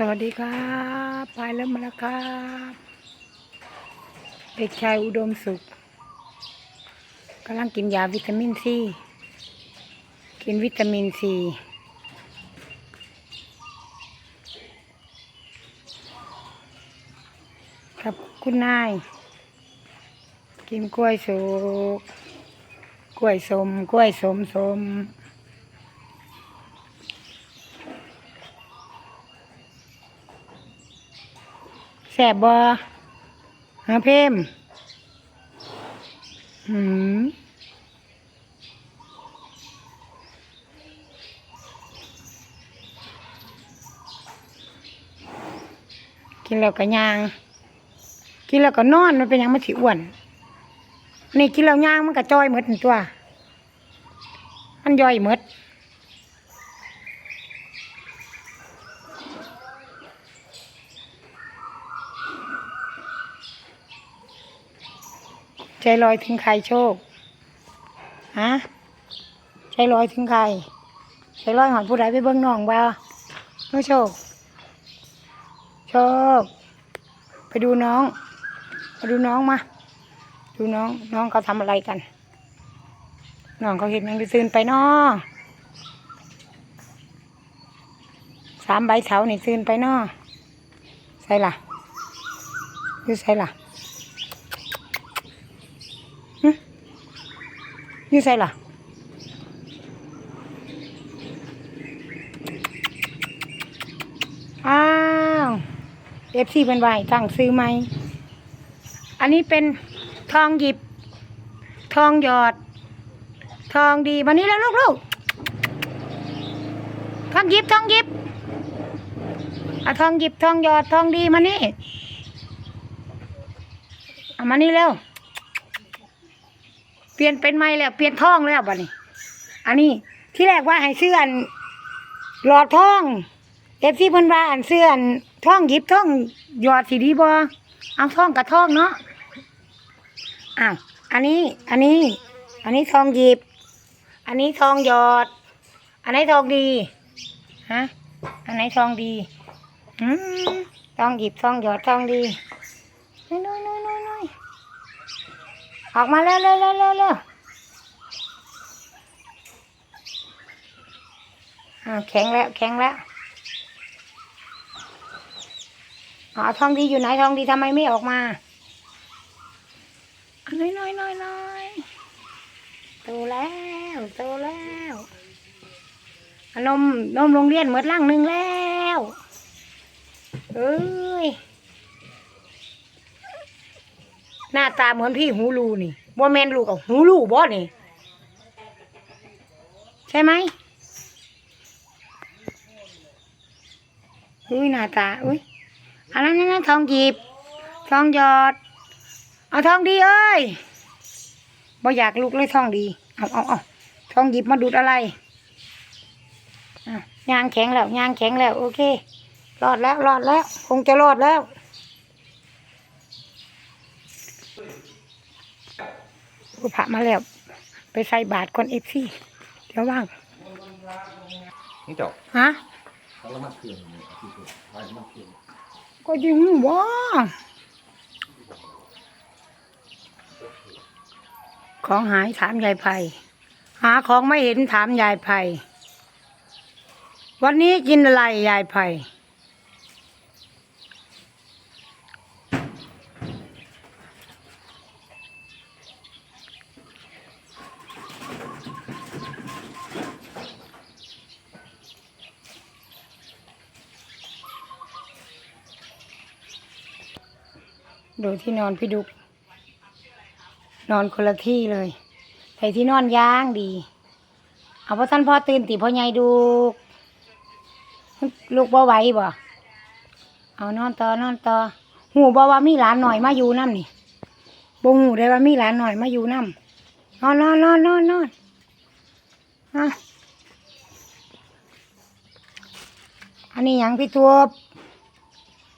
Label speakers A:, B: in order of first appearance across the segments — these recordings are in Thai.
A: สวัสดีครับไปแล้วมาแล้วครับเด็กชายอุดมสุขกำลังกินยาวิตามินซี กินวิตามินซีครับคุณนาย กินกล้วยสุก กล้วยสม กล้วยสมสม แสบบอฮะเพิ่มหืมกินแล้วก็ยาง กินแล้วก็นอนมันเป็นยังมันสิอ้วน นี่กินแล้วยางมันก็จอยหมดนั่นตัว มันย่อยหมด ใจลอยถึงใครโชคฮะใจลอยถึงใครใจลอยหอนผู้ใดไปเบิ่งน้องบ่าน้องโชค โชค ไปดูน้องไปดูน้องมา ดูน้อง น้องเขาทำอะไรกัน น้องเขาเห็นยังตื่นไปน้อสามใบเสานี่ตื่นไปน้อใส่ล่ะอยู่ใส่ล่ะ อยู่ใส่ล่ะอ้าวเอฟซีเป็นไหวตั้งซื้อไหม อันนี้เป็นทองหยิบ ทองหยอด ทองดีมานี่แล้วลูกลูกทองหยิบทองหยิบเอาทองหยิบทองหยอดทองดีมานี่เอามานี่เร็ว เปลี่ยนเป็นไม้แล้ว เปลี่ยนท่องแล้วบัดนี้ อันนี้ที่แรกว่าให้เสื้ออันหลอดท่องเอฟซีเพิ่นว่าอันเสื้ออันท่องหยิบท่องหยอดสีดีบ่เอาท่องกับท่องเนาะอ้าวอันนี้ อันนี้ อันนี้ทองหยิบ อันนี้ทองหยอด อันไหนทองดีฮะอันไหนทองดีอืมทองหยิบทองหยอดทองดีน้น้ อยน้อยน้อยน้อยออกมาเร็วเร็วเร็วเร็วเร็วอ่าแข็งแล้วแข็งแล้วอ๋อทองดีอยู่ไหนทองดีทำไมไม่ออกมาอันน้อยน้อยน้อยน้อยโตแล้วโตแล้วอะนมนมโรงเรียนหมดล่างหนึ่งแล้วเอ้ย หน้าตาเหมือนพี่หูรูนี่บ่แมนลูกกับหูรูบ่นี่ ใช่ไหมอุ้ยหน้าตาอุ้ยอันนั้นนั่นทองหยิบ ทองหยอด เอาทองดีเอ้ยบ่อยากลูกเลยทองดี เอาเอาเอาทองหยิบมาดูดอะไรยางแข็งแล้วยางแข็งแล้ว โอเค รอดแล้วรอดแล้ว คงจะรอดแล้ว ผู้พระมาแล้ว ไปใส่บาทก่อนเอฟซีเดี๋ยวว่าง
B: นี่เจ้า
A: ฮะ
B: เขาละมัดเครื่องเนี่ยที่สุดไฟมัดเครื่อง
A: ก็ยิงว่าของหายถามยายไผ่หาของไม่เห็นถามยายไผ่วันนี้กินอะไรยายไผ่ ดูที่นอนพี่ดุก นอนคนละที่เลยใส่ที่นอนย่างดี เอาพอท่านพ่อตื่นติพ่อใหญ่ดูลูกบ่ไหวบ่เอานอนต่อนอนต่อหูบ่ว่ามีหลานหน่อยมาอยู่น้ำนี่บ่หูได้ว่ามีหลานหน่อยมาอยู่น้ำนอนนอนนอนนอนนอนอะอันนี้ยังพี่ตัว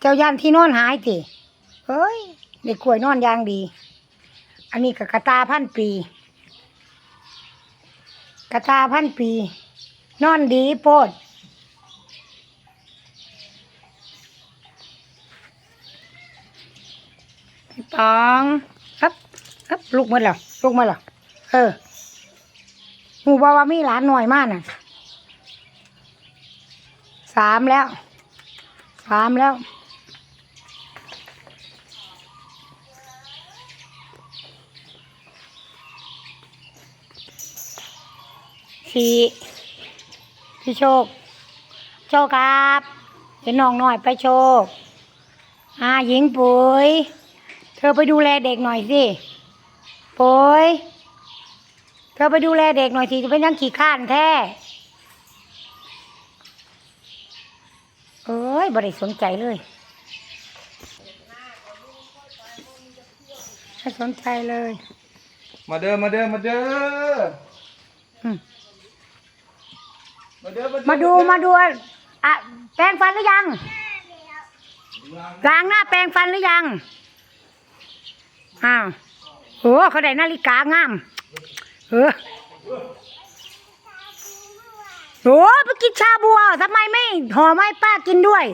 A: เจ้าย่านที่นอนหายติ เอ้ยเด็กกล้วยนอนยางดี อันนี้กับกระตาพันปี กระตาพันปี นอนดีโพดตองครับครับลูกมันเหรอลูกมันเหรอเออหมูบอกวามีหลานหน่อยมากน่ะสามแล้วสามแล้ว สี่พี่โชค โชคครับ เห็นน้องหน่อยไปโชคอาหญิงปุ๋ย เธอไปดูแลเด็กหน่อยสิปุ๋ย เธอไปดูแลเด็กหน่อยสิจะเป็นยังขี่ข้านแท้เอ้ยบริสนใจเลยไม่สนใจเลย
B: มาเด้อมาเด้อมาเด้ออื
A: มาดูมาดูอะแปรงฟันหรือยังล้างหน้าแปรงฟันหรือยังอ้าวโหเขาได้นาฬิกางามเออโอ้ไปกินชาบัวทำไมไม่ห่อไม้ป้ากินด้วย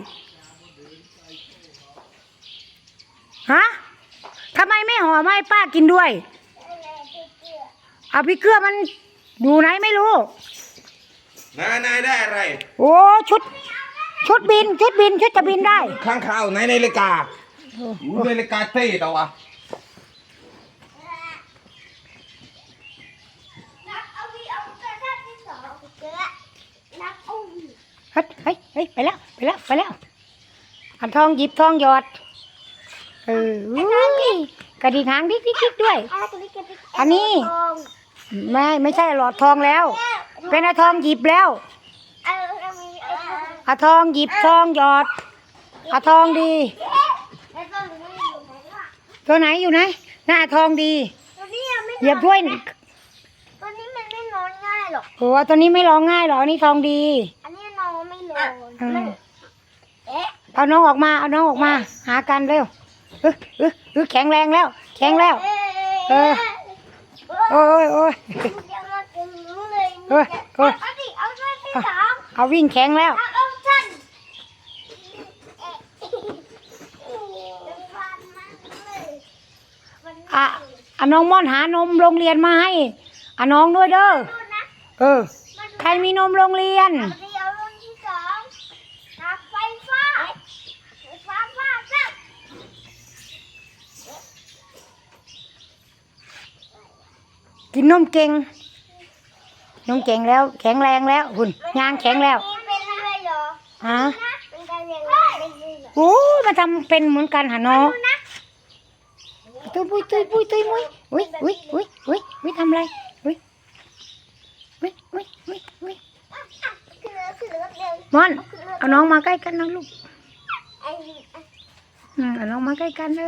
A: ฮะทำไมไม่ห่อไม้ป้ากินด้วย เอาพี่เกลือมันอยู่ไหนไม่รู้
B: นายนายได้อะไร
A: โอ้ชุด ชุดบิน ชุดบิน ชุดจะบินได้
B: ข้างข่าวในนาฬิกาอู้นาฬิกาเต้ตัววะ
C: นักเอาวีเอากระดาษที่สองเกลือนักเอาวี
A: เฮ้ยเฮ้ยเฮ้ยไปแล้วไปแล้วไปแล้วอันทองหยิบทองหยอดเอออุ้ยกระดิ่งหางดิ๊กดิ๊กดิ๊กด้วย
C: เอาตัวนี้กระดิก
A: อันนี้
C: ทอง
A: ไม่ไม่ใช่หลอดทองแล้ว เป็นอาทองหยิบแล้ว
C: เอาเอาวีเอาทอง
A: อาทองหยิบทองหยอดอาทองดี
C: แล้วตัวนี้อยู่ไหนล่ะ
A: ตัวไหนอยู่ไหนหน้าทองดี
C: ตัวนี้ยังไม่
A: เหยียบถ้วย
C: ตัวนี้มันไม่นอนง่ายหรอก
A: โอ้ตัวนี้ไม่ร้องง่ายหรอกอันนี้ทองดี
C: อันนี้นอนไม่นอน
A: อืม
C: มันเอ๊ะ
A: เอาน้องออกมาเอาน้องออกมา หากันเร็วเออเออเออแข็งแรงแล้ว แข็งแล้ว เออโอ้ยโอ้ย
C: เลย
A: เอ้ยเอ้ย
C: เอาดิเอาด้วยที่สอง
A: เอาวิ่งแข็งแล้ว
C: เอาเอาฉันเอ๊ะฟันมันเลยมัน
A: อะอะน้องม่อนหานมโรงเรียนมาให้อะน้องด้วยเด้อ
C: ดูนะ
A: เออ ใครมีนมโรงเรียน
C: เอาดิเอารุ่นที่สองนับไฟฟ้าไฟฟ้าฟาดซะ
A: กินนมเก่ง นมเก่งแล้ว แข็งแรงแล้วหุ่นยางแข็งแล้ว
C: นี่เป็นอะไรเหรอ
A: ฮะ
C: นะเป็นการเรียนรู้เป็นเรื่องเหรอ
A: โอ้ยมาทำเป็นเหมือนกันหะน้อง
C: ดูนะ
A: ตุ้ยปุ้ยตุ้ยปุ้ยตุ้ยมุ้ยอุ้ยอุ้ยอุ้ยอุ้ยอุ้ยทำอะไรอุ้ยอุ้ยอุ้ยอุ้ยอุ้ย
C: อะอะขึ้นรถขึ้นรถเร็ว
A: ม่อนเอาน้องมาใกล้กันนะลูก
C: ไอ้
A: อืมเอาน้องมาใกล้กันเอ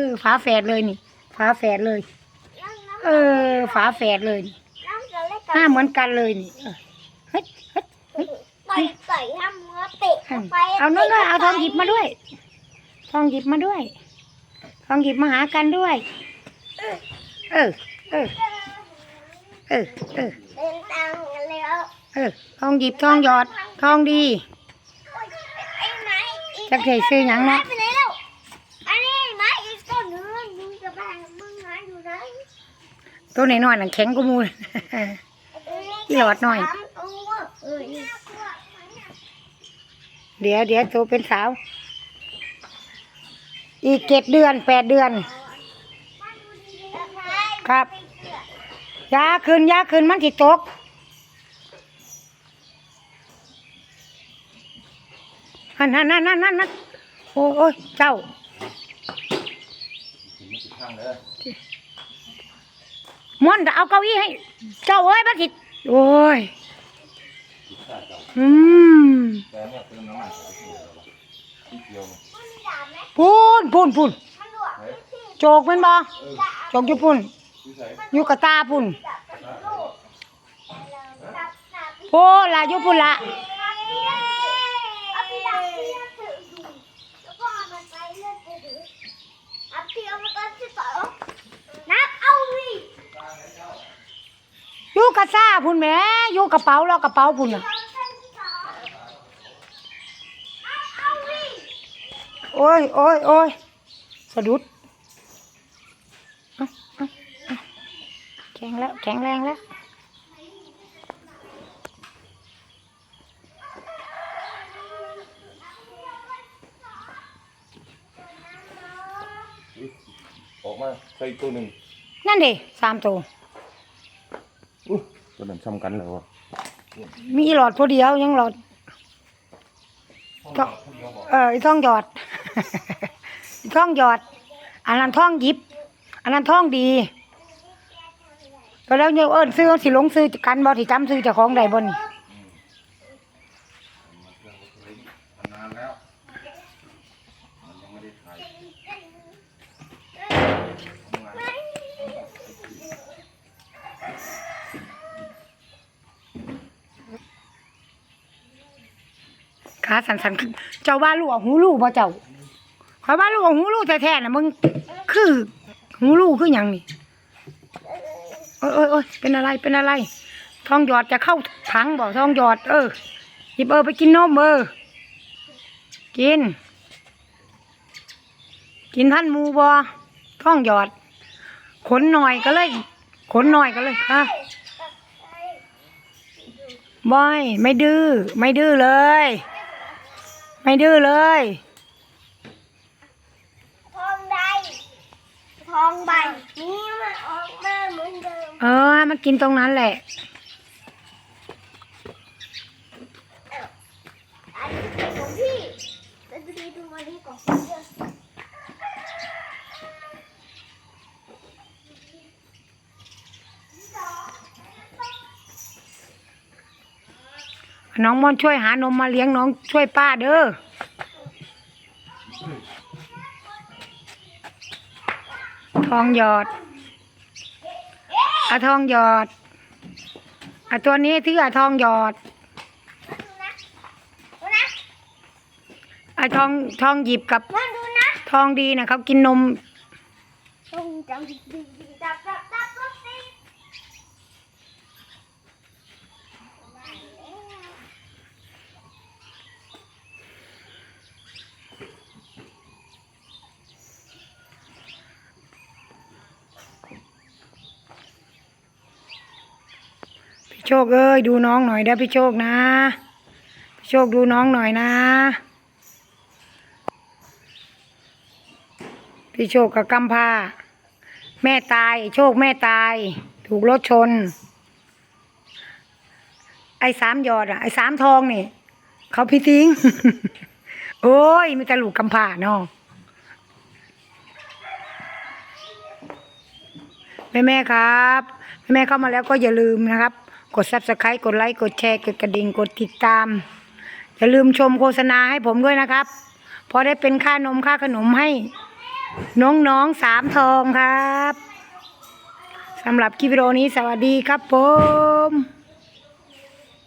A: อฝาแฝดเลยนี่ฝาแฝดเลย
C: น้องน้อง
A: เออฝาแฝดเลยนี่
C: น้องจะเล่น
A: หน้าเหมือนกันเลยนี่เออเฮ้ยเฮ้ย
C: ต่อยต่อยทำมือเตะเข้าไป
A: เอาน้องด้วยเอาทองหยิบมาด้วย ทองหยิบมาด้วย ทองหยิบมาหากันด้วย เออ เออ เออ เออเออ
C: เป็นตังค์กันแล้ว
A: เออ ทองหยิบทองหยอด ทองดี
C: โอ๊ยไอ้ไม้อีก
A: จักใส่ซื้อหยังเนาะ
C: ไปไหนแล้วอันนี้ไม้อีกต้นหนึงมึงจะไปมึงหาอยู่ไหน
A: ตัวไหนน้อยๆนั่นแข็งกว่าหมู อีหลอดหน่อย
C: สามตัวเออนี่
A: เดี๋ยวเดี๋ยวโตเป็นสาว อีกเจ็ดเดือนแปดเดือน ครับยาขึ้นยาขึ้นมันสิตกนั่นนั่นนั่นนั่นนั่นนั่นโอ้โอ้ยเจ้า
B: ข้างเลย
A: ม่อนจะเอาเก้าอี้ให้ เจ้าเอ้ยมันสิ โอ้ย อืมพูนพูนพูนโจกมันบ่โจกอยู่พุ่นอยู่กับตาพุ่นโอ้ละอยู่พุ่นละ
C: อยู่ก
A: ระซ่าพุ่นแม่อยู่กระเป๋าล้อกระเป๋าพุ่นน่ะโอ้ยโอ้ยโอ้ยสะดุดแข็งแล้วแข็งแรงแล้ว
B: ออกมาใส่ตัวหนึ่ง
A: นั่นดิสามตัว
B: ตัวนั้นซ้ำกันแล้ววะ
A: มีหลอดพอเดียวยังหลอดก็เออไอ้ท่องหยอดไอ้ท่องหยอด อันนั้นท่องหยิบ อันนั้นท่องดีก็แล้วเนี่ยเอิ้นซื้อสิลงซื้อกันบ่ที่จำซื้อเจ้าของใดบ่นี่
B: นานแล้วมันยังไม่ได้ถ่าย
A: ขาสันสันๆเจ้าว่าลูกเอาหูลูกบ่เจ้าขอยว่าลูกเอาหูลูกแท้ๆน่ะมึงคือหูลูกคือหยังนี่โอ้ยโอ้ยโอ้ยเป็นอะไรเป็นอะไร ทองหยอดจะเข้าถังบ่ทองหยอด เออหยิบเออไปกินนมเออกิน กินท่านหมูบ่ท้องหยอด ขนหน่อยก็เลย ขนหน่อยก็เลยค่ะบอย ไม่ดื้อ ไม่ดื้อเลย ไม่ดื้อเลย
C: ทองใดทองใบนี่มันออกมาเหมือนเดิม
A: เออให้มันกินตรงนั้นแหละ
C: อันนี้เป็นของพี่แต่ดูดีดูมาดีของพี่เยอะ
A: น้องมอนช่วยหานมมาเลี้ยงน้องช่วยป้าเด้อทองหยอดอะทองหยอดอะตัวนี้ที่อะทองหยอด
C: ดูนะดูนะ
A: อะทองทองหยิบกับ
C: มาดูนะ
A: ทองดีนะเขากินนม
C: ตรงจังดีดีดีดับดับดับดับสิ
A: พี่ โชคเอ้ยดูน้องหน่อยเด้อพี่โชคนะ พี่โชคดูน้องหน่อยนะ พี่โชคกับกำพาแม่ตาย โชคแม่ตาย ถูกรถชน ไอ้สามยอดอะไอ้สามทองนี่เขาพี่ทิ้ง โอ้ยมีแต่ลูกกำพาเนาะแม่แม่ครับ แม่แม่เข้ามาแล้วก็อย่าลืมนะครับ กด subscribe กดไลค์กดแชร์กดกระดิ่งกดติดตาม อย่าลืมชมโฆษณาให้ผมด้วยนะครับ พอได้เป็นค่านมค่าขนมให้ น้องๆสามทองครับสำหรับคลิปวิดีโอนี้สวัสดีครับผม